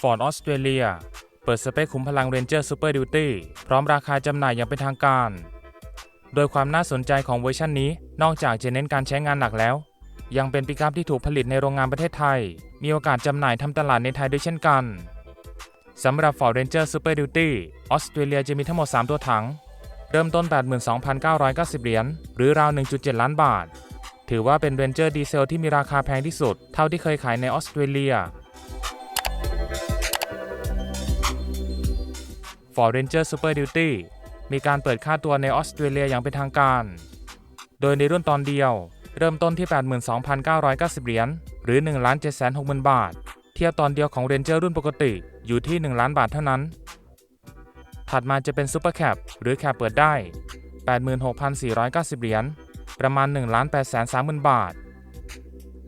Ford Australia เปิดสเปคขุมพลัง Ranger Super Duty พร้อมราคาจำหน่ายอย่างเป็นทางการ โดยความน่าสนใจของเวอร์ชันนี้ นอกจากจะเน้นการใช้งานหนักแล้ว ยังเป็นปิกอัพที่ถูกผลิตในโรงงานประเทศไทย มีโอกาสจำหน่ายทำตลาดในไทยด้วยเช่นกันสำหรับ Ford Ranger Super Duty ออสเตรเลียจะมีทั้งหมด 3 ตัวถัง เริ่มต้น 82,990 เหรียญ หรือราว 1.7 ล้านบาท ถือว่าเป็น Ranger ดีเซลที่มีราคาแพงที่สุด เท่าที่เคยขายในออสเตรเลีย Ford Ranger Super Duty มีการเปิดค่าตัวในออสเตรเลียอย่างเป็นทางการ โดยในรุ่นตอนเดียว เริ่มต้นที่ 82,990 เหรียญ หรือ 1,760,000 บาท เทียบตอนเดียวของ Ranger รุ่นปกติอยู่ที่ 1 ล้านบาทเท่านั้น ถัดมาจะเป็น Super Cap หรือ Cap เปิดได้ 86,490 เหรียญ ประมาณ 1 8 3 0 0 0 บาท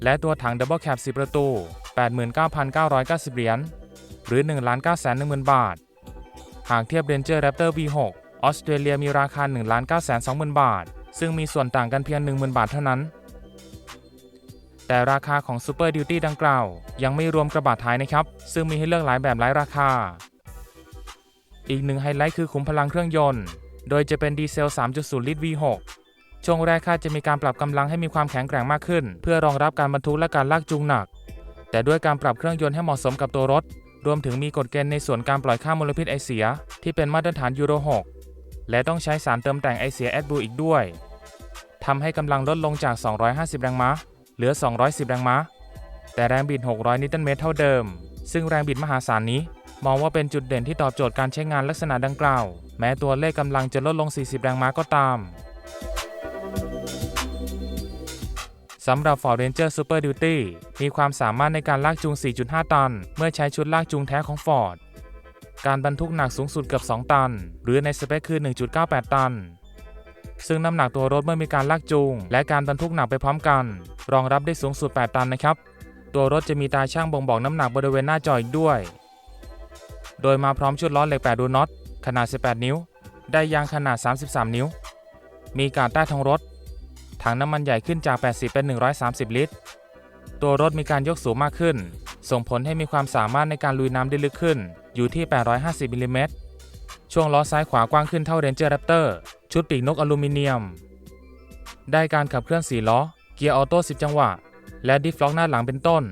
และตัวถัง Double Cap 10 ประตู 89,990 เหรียญ หรือ 1 9 1 0 0 0 0 บาท หากเทียบ Ranger Raptor V6 ออสเตรเลียมีราคา 1 9 2 0 0 0 0 บาท ซึ่งมีส่วนต่างกันเพียง 10,000 บาทเท่านั้น แต่ราคาของ Super Duty ดังกล่าว ยังไม่รวมกระบะท้ายนะครับ ซึ่งมีให้เลือกหลายแบบหลายราคา อีกหนึ่งไฮไลท์คือขุมพลังเครื่องยนต์ โดยจะเป็นดีเซล 3.0 ลิตร V6 ช่วงแรกคาดจะมีการปรับกำลังให้มีความแข็งแกร่งมากขึ้น เพื่อรองรับการบรรทุกและการลากจูงหนัก แต่ด้วยการปรับเครื่องยนต์ให้เหมาะสมกับตัวรถ รวมถึงมีกฎเกณฑ์ในส่วนการปล่อยค่ามลพิษไอเสีย ที่เป็นมาตรฐานยูโร 6 และต้องใช้สารเติมแต่งไอเสียแอดบูอีกด้วยทำให้กำลังลดลงจาก 250 แรงม้า เหลือ 210 แรงม้า แต่แรงบิด 600 นิวตันเมตรเท่าเดิม ซึ่งแรงบิดมหาศาลนี้ มองว่าเป็นจุดเด่นที่ตอบโจทย์การใช้งานลักษณะดังกล่าว แม้ตัวเลขกำลังจะลดลง 40 แรงม้าก็ตาม สำหรับ Ford Ranger Super Duty มีความสามารถในการลากจูง 4.5 ตัน เมื่อใช้ชุดลากจูงแท้ของ Ford การบรรทุกหนักสูงสุดเกือบ 2 ตัน หรือในสเปคคือ 1.98 ตัน ซึ่งน้ำหนักตัวรถเมื่อมีการลากจูง และการบรรทุกหนักไปพร้อมกัน รองรับได้สูงสุด 8 ตันนะครับ ตัวรถจะมีตาช่างบ่งบอกน้ำหนักบริเวณหน้าจออีกด้วย โดยมาพร้อมชุดล้อเหล็ก8รูน็อตขนาด 18 นิ้ว ได้ยางขนาด 33 นิ้ว มีการใต้ท้องรถ ถังน้ำมันใหญ่ขึ้นจาก 80 เป็น 130 ลิตร ตัวรถมีการยกสูงมากขึ้น ส่งผลให้มีความสามารถในการลุยน้ำได้ลึกขึ้น อยู่ที่ 850มิลลิเมตร ช่วงล้อซ้ายขวากว้างขึ้นเท่า Ranger Raptor ชุดปีกนกอลูมิเนียม ได้การขับเคลื่อน4ล้อ เกียร์ออโต้ 10 จังหวะ และดิฟล็อกหน้าหลังเป็นต้น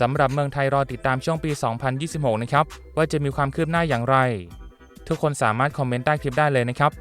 สำหรับเมืองไทยรอติดตามช่วงปี 2026 นะครับ ว่าจะมีความคืบหน้าอย่างไร ทุกคนสามารถคอมเมนต์ใต้คลิปได้เลยนะครับ